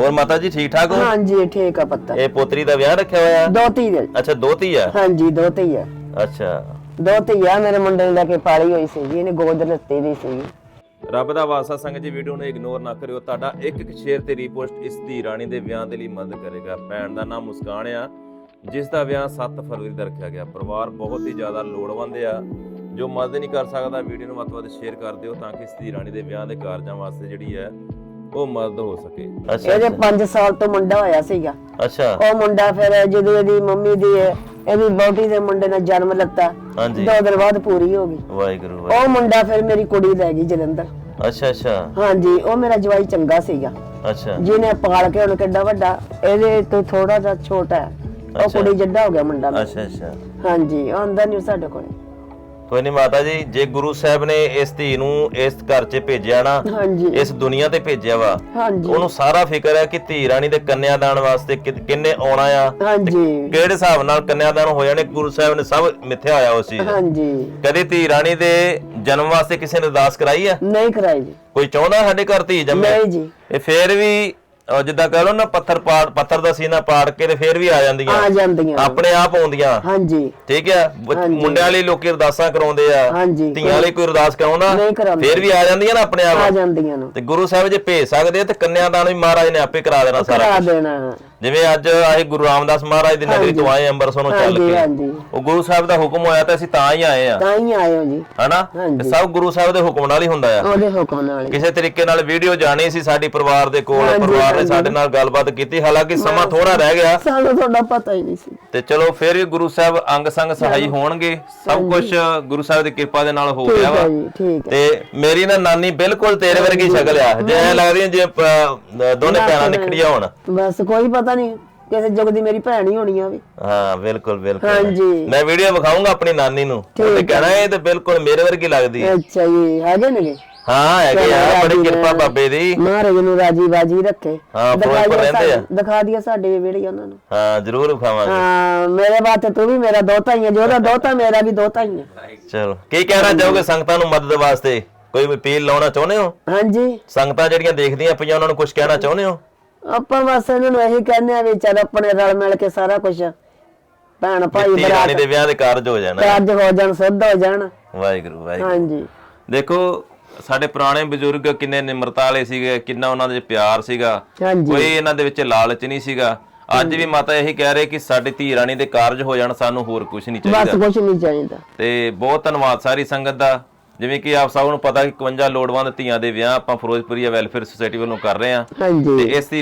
ਹੋਰ ਮਾਤਾ ਜੀ ਠੀਕ ਠਾਕ ਹੋ? ਹਾਂਜੀ ਠੀਕ ਆ ਪੱਤਾ। ਇਹ ਪੋਤਰੀ ਦਾ ਵਿਆਹ ਰੱਖਿਆ ਹੋਇਆ? ਦੋਤੀ ਦੇ। ਅੱਛਾ ਦੋਤੀ ਆ? ਹਾਂਜੀ ਦੋਤੀ ਆ। ਅੱਛਾ। ਦੋਤੀ ਆ ਮੇਰੇ ਮੁੰਡੇ ਨੇ ਲੈ ਕੇ ਪਾਲੀ ਹੋਈ ਸੀ ਇਹਨੇ ਗੋਦ ਲੱਤੀ ਦੀ ਸੀ। ਰੱਬ ਦਾ ਵਾਸਾ ਸੰਗਤ ਜੀ ਵੀਡੀਓ ਨੂੰ ਇਗਨੋਰ ਨਾ ਕਰਿਓ। ਤੁਹਾਡਾ ਇੱਕ ਇੱਕ ਸ਼ੇਅਰ ਤੇ ਰੀਪੋਸਟ ਇਸ ਧੀ ਰਾਣੀ ਦੇ ਵਿਆਹ ਦੇ ਲਈ ਮਦਦ ਕਰੇਗਾ। ਭੈਣ ਦਾ ਨਾਮ ਮੁਸਕਾਨ ਆ ਜਿਸ ਦਾ ਵਿਆਹ 7 ਫਰਵਰੀ ਦਾ ਰੱਖਿਆ ਗਿਆ। ਪਰਿਵਾਰ ਬਹੁਤ ਹੀ ਜ਼ਿਆਦਾ ਲੋੜਵੰਦ ਆ। ਜੋ ਮਦਦ ਨਹੀਂ ਕਰ ਸਕਦਾ ਵੀਡੀਓ ਨੂੰ ਵੱਧ ਤੋਂ ਵੱਧ ਸ਼ੇਅਰ ਕਰ ਦਿਓ ਤਾਂ ਕਿ ਇਸ ਧੀ ਰਾਣੀ ਦੇ ਵਿਆਹ ਦੇ ਕਾਰਜਾਂ ਵਾਸਤੇ ਜਿਹੜੀ ਹੈ ਉਹ ਮਦਦ ਹੋ ਸਕੇ। ਅੱਛਾ ਇਹਦੇ 5 ਸਾਲ ਤੋਂ ਮੁੰਡਾ ਹੋਇਆ ਸੀਗਾ। ਅੱਛਾ। ਉਹ ਮੁੰਡਾ ਫਿਰ ਜਦੋਂ ਇਹਦੀ ਮੰਮੀ ਦੀ ਇਹਦੀ ਬੌਟੀ ਦੇ ਮੁੰਡੇ ਨੇ ਜਨਮ ਲੱਤਾ ਹਾਂਜੀ। ਦੋ ਦਿਨ ਬਾਅਦ ਪੂਰੀ ਹੋ ਗਈ। ਵਾਹਿਗੁਰੂ ਵਾਹਿਗੁਰੂ। ਉਹ ਮੁੰਡਾ ਫਿਰ ਮੇਰੀ ਕੁੜੀ ਲੈ ਗਈ ਜਲੰਧਰ। ਅੱਛਾ ਅੱਛਾ। ਹਾਂਜੀ ਉਹ ਮੇਰਾ ਜਵਾਈ ਚੰਗਾ ਸੀਗਾ। ਅੱਛਾ। ਜਿਹਨੇ ਪਾਲ ਕੇ ਹੁਣ ਕਿੱਡਾ ਵੱਡਾ ਇਹਦੇ ਤੋਂ ਥੋੜਾ ਜਿਹਾ ਛੋਟਾ ਹੈ। ਉਹ। ਕੁੜੀ ਜੱਡਾ ਹੋ ਗਿਆ ਮੁੰਡਾ। ਅੱਛਾ ਅੱਛਾ। ਹਾਂਜੀ ਉਹ ਆਉਂਦਾ ਨਹੀਂ ਸਾਡੇ ਕੋਲ। ਕੋਈ ਨਹੀਂ ਮਾਤਾ ਜੀ ਜੇ ਗੁਰੂ ਸਾਹਿਬ ਨੇ ਇਸ ਧੀ ਨੂੰ ਇਸ ਘਰ 'ਚ ਭੇਜਿਆ ਨਾ ਹਾਂਜੀ। ਇਸ ਦੁਨੀਆ ਤੇ ਭੇਜਿਆ ਵਾ ਹਾਂਜੀ। ਉਹਨੂੰ ਸਾਰਾ ਫਿਕਰ ਹੈ ਕਿ ਧੀ ਰਾਣੀ ਦੇ ਕੰਨਿਆਦਾਨ ਵਾਸਤੇ ਕਿ- ਕਿੰਨੇ ਆਉਣਾ ਆ ਹਾਂਜੀ। ਕਿਹੜੇ ਹਿਸਾਬ ਨਾਲ ਕੰਨਿਆਦਾਨ ਹੋ ਜਾਣੇ ਗੁਰੂ ਸਾਹਿਬ ਨੇ ਸਭ ਮਿੱਥਿਆ ਹੋਇਆ ਉਸ ਚੀਜ਼ ਹਾਂਜੀ। ਕਦੇ ਧੀ ਰਾਣੀ ਦੇ ਜਨਮ ਵਾਸਤੇ ਕਿਸੇ ਨੇ ਅਰਦਾਸ ਕਰਾਈ ਆ? ਨਹੀਂ ਕਰਾਈ ਜੀ। ਕੋਈ ਚਾਹੁੰਦਾ ਸਾਡੇ ਘਰ ਧੀ ਜੰਮੇ? ਨਹੀਂ ਜੀ। ਇਹ ਫੇਰ ਵੀ ਅਹ ਜਿੱਦਾਂ ਕਹ ਲਓ ਨਾ ਪੱਥਰ ਪਾੜ ਪੱਥਰ ਦਾ ਸੀਨਾ ਪਾੜ ਕੇ ਤੇ ਫੇਰ ਵੀ ਆ ਜਾਂਦੀਆਂ। ਆ ਜਾਂਦੀਆਂ। ਆਪਣੇ ਆਪ ਆਉਂਦੀਆਂ। ਹਾਂਜੀ। ਠੀਕ ਹੈ? ਬ- ਮੁੰਡਿਆਂ ਲਈ ਲੋਕੀ ਅਰਦਾਸਾਂ ਕਰਾਉਂਦੇ ਆ। ਹਾਂਜੀ। ਧੀਆਂ ਲਈ ਕੋਈ ਅਰਦਾਸ ਕਰਾਉਂਦਾ ਨਹੀਂ ਕਰਾਉਂਦੇ। ਫੇਰ ਵੀ ਆ ਜਾਂਦੀਆਂ ਨਾ ਆਪਣੇ ਆ ਆਪ ਜਾਂਦੀਆਂ ਨੂੰ। ਤੇ ਗੁਰੂ ਸਾਹਿਬ ਜੇ ਭੇਜ ਸਕਦੇ ਆ ਤੇ ਕੰਨਿਆਦਾਨ ਵੀ ਮਹਾਰਾਜ ਨੇ ਆਪੇ ਕਰਾ ਦੇਣਾ ਸਾਰਾ ਕਰਾ ਦੇਣਾ। ਜਿਵੇਂ ਅੱਜ ਆਏ ਗੁਰੂ ਰਾਮਦਾਸ ਮਹਾਰਾਜ ਦੀ ਨਗਰੀ ਤੋਂ ਆਏ ਅੰਮ੍ਰਿਤਸਰ ਨੂੰ ਚੱਲ ਹਾਂਜੀ ਕੇ। ਹਾਂਜੀ। ਉਹ ਗੁਰੂ ਸਾਹਿਬ ਦਾ ਹੁਕਮ ਹੋਇਆ ਤਾਂ ਅਸੀਂ ਤਾਂ ਹੀ ਆਏ ਆ। ਤਾਂ ਹੀ ਆਏ ਹੋ ਜੀ। ਹਨਾ। ਤੇ ਸਭ ਗੁਰੂ ਸਾਹਿਬ ਦੇ ਹੁਕਮ ਨਾਲ ਹੀ ਹੁੰਦਾ ਆ। ਉਹਦੇ ਹੁਕਮ ਨਾਲ ਹੀ। ਕਿਸੇ ਤਰੀਕੇ ਨਾਲ ਵੀਡੀਓ ਜਾਣੀ ਸੀ ਸਾਡੀ ਪਰਿਵਾਰ ਦੇ ਕੋਲ ਪਰਿਵਾਰ ਨੇ। ਸਾਡੇ ਨਾਲ ਗੱਲਬਾਤ ਕੀਤੀ ਹਾਲਾਂਕਿ ਸਮਾਂ ਥੋੜਾ ਰਹਿ ਗਿਆ। ਸਾਨੂੰ ਤੁਹਾਡਾ ਪਤਾ ਹੀ ਨਹੀਂ ਸੀ। ਤੇ ਚਲੋ ਫਿਰ ਵੀ ਗੁਰੂ ਸਾਹਿਬ ਅੰਗ ਸੰਗ ਸਹਾਈ ਹੋਣਗੇ ਸਭ ਕੁਝ ਗੁਰੂ ਸਾਹਿਬ ਦੀ ਕਿਰਪਾ ਦੇ ਨਾਲ ਹੋ ਗਿਆ ਵਾ। ਜੀ ਤੇ ਮੇਰੀ ਨਾ ਨਾਨੀ ਬਿਲਕੁਲ ਤੇਰੇ ਵਰਗੀ ਸ਼ਕਲ ਆ। ਜੇ ਐ ਲੱਗਦੀ ਜਿਵੇਂ ਪ- ਦੋਨੇ ਭੈਣਾਂ ਨਿਕੜੀਆਂ ਹੋਣ। ਬਸ ਕੋਈ ਪਤਾ ਨਹੀਂ ਕਿਸੇ ਜੁਗ ਦੀ ਮੇਰੀ ਭੈਣ ਹੀ ਹੋਣੀ ਆ ਵੀ। ਹਾਂ ਬਿਲਕੁਲ ਬਿਲਕੁਲ। ਹਾਂਜੀ। ਮੈਂ ਵੀਡੀਓ ਵਿਖਾਉਂਗਾ ਆਪਣੀ ਨਾਨੀ ਨੂੰ। ਤੇ ਕਹਿਣਾ ਇਹ ਤੇ ਬਿਲਕੁਲ ਮੇਰੇ ਵਰਗੀ ਲੱਗਦੀ ਹੈ ਅੱਛਾ ਜੀ ਹੈਗੇ ਨੇ ਹਾਂ ਹੈਗੇ ਆ ਬੜੀ ਕਿਰਪਾ ਬਾਬੇ ਦੀ। ਮਹਾਰਾਜ ਨੂੰ ਰਾਜੀ ਬਾਜੀ ਰੱਖੇ। ਹਾਂ, ਦਿਖਾ ਫਿਰੋਜ਼ਪੁਰ ਦਿਆ ਰਹਿੰਦੇ ਆ। ਦਿਖਾ ਦਿਆ ਸਾਡੇ ਵਿਹੜੇ ਉਹਨਾਂ ਨੂੰ। ਹਾਂ ਜ਼ਰੂਰ ਵਿਖਾਵਾਂਗੇ। ਹਾਂ ਮੇਰੇ ਵਾਸਤੇ ਤੂੰ ਵੀ ਮੇਰਾ ਦੋਤਾ ਹੀ ਹੈ ਜੋ ਉਹਦਾ ਦੋਤਾ ਮੇਰਾ ਵੀ ਦੋਤਾ ਹੀ ਹੈ ਚਲੋ ਕੀ ਕਹਿਣਾ ਚਾਹੋਗੇ ਸੰਗਤਾਂ ਨੂੰ ਮਦਦ ਵਾਸਤੇ? ਕੋਈ ਅਪੀਲ ਲਾਉਣਾ ਚਾਹੁੰਦੇ ਹੋ? ਹਾਂਜੀ। ਸੰਗਤਾਂ ਜਿਹੜੀਆਂ ਦੇਖਦੀਆਂ ਪਈਆਂ ਉਹਨਾਂ ਨੂੰ ਕੁਝ ਕਹਿਣਾ ਚਾਹੁੰਦੇ ਹੋ? ਆਪਾਂ ਬਸ ਇਹਨਾਂ ਨੂੰ ਇਹੀ ਕਹਿੰਦੇ ਆ ਵੀ ਚੱਲ ਆਪਣੇ ਰਲ ਮਿਲ ਕੇ ਸਾਰਾ ਕੁਝ ਭੈਣ ਭਾਈ ਬਰਾਤ ਦੇ ਵਿਆਹ ਦੇ ਕਾਰਜ ਹੋ ਜਾਣਾ। ਕਾਰਜ ਹੋ ਜਾਣ ਸੁੱਧ ਹੋ ਜਾਣ। ਵਾਹਿਗੁਰੂ ਵਾਹਿਗੁਰੂ। ਹਾਂਜੀ। ਦੇਖੋ ਸਾਡੇ ਪੁਰਾਣੇ ਬਜ਼ੁਰਗ ਕਿੰਨੇ ਨਿਮਰਤਾ ਵਾਲੇ ਸੀਗੇ ਕਿੰਨਾ ਉਹਨਾਂ ਦੇ ਪਿਆਰ ਸੀਗਾ। ਕੋਈ ਇਹਨਾਂ ਦੇ ਵਿੱਚ ਲਾਲਚ ਨਹੀਂ ਸੀਗਾ। ਅੱਜ ਵੀ ਮਾਤਾ ਇਹੀ ਕਹਿ ਰਹੇ ਕਿ ਸਾਡੀ ਧੀ ਰਾਣੀ ਦੇ ਕਾਰਜ ਹੋ ਜਾਣ ਸਾਨੂੰ ਹੋਰ ਕੁਝ ਨਹੀਂ ਬਸ ਚਾਹੀਦਾ ਕੁਝ ਨਹੀਂ ਚਾਹੀਦਾ। ਤੇ ਬਹੁਤ ਧੰਨਵਾਦ ਸਾਰੀ ਸੰਗਤ ਦਾ। ਜਿਵੇਂ ਕਿ ਆਪ ਸਭ ਨੂੰ ਪਤਾ ਕਿ 51 ਲੋੜਵੰਦ ਧੀਆਂ ਦੇ ਵਿਆਹ ਆਪਾਂ ਫਿਰੋਜ਼ਪੁਰੀਆ ਵੈਲਫੇਅਰ ਸੁਸਾਇਟੀ ਵੱਲੋਂ ਕਰ ਰਹੇ ਹਾਂ। ਤੇ ਇਸ ਦੀ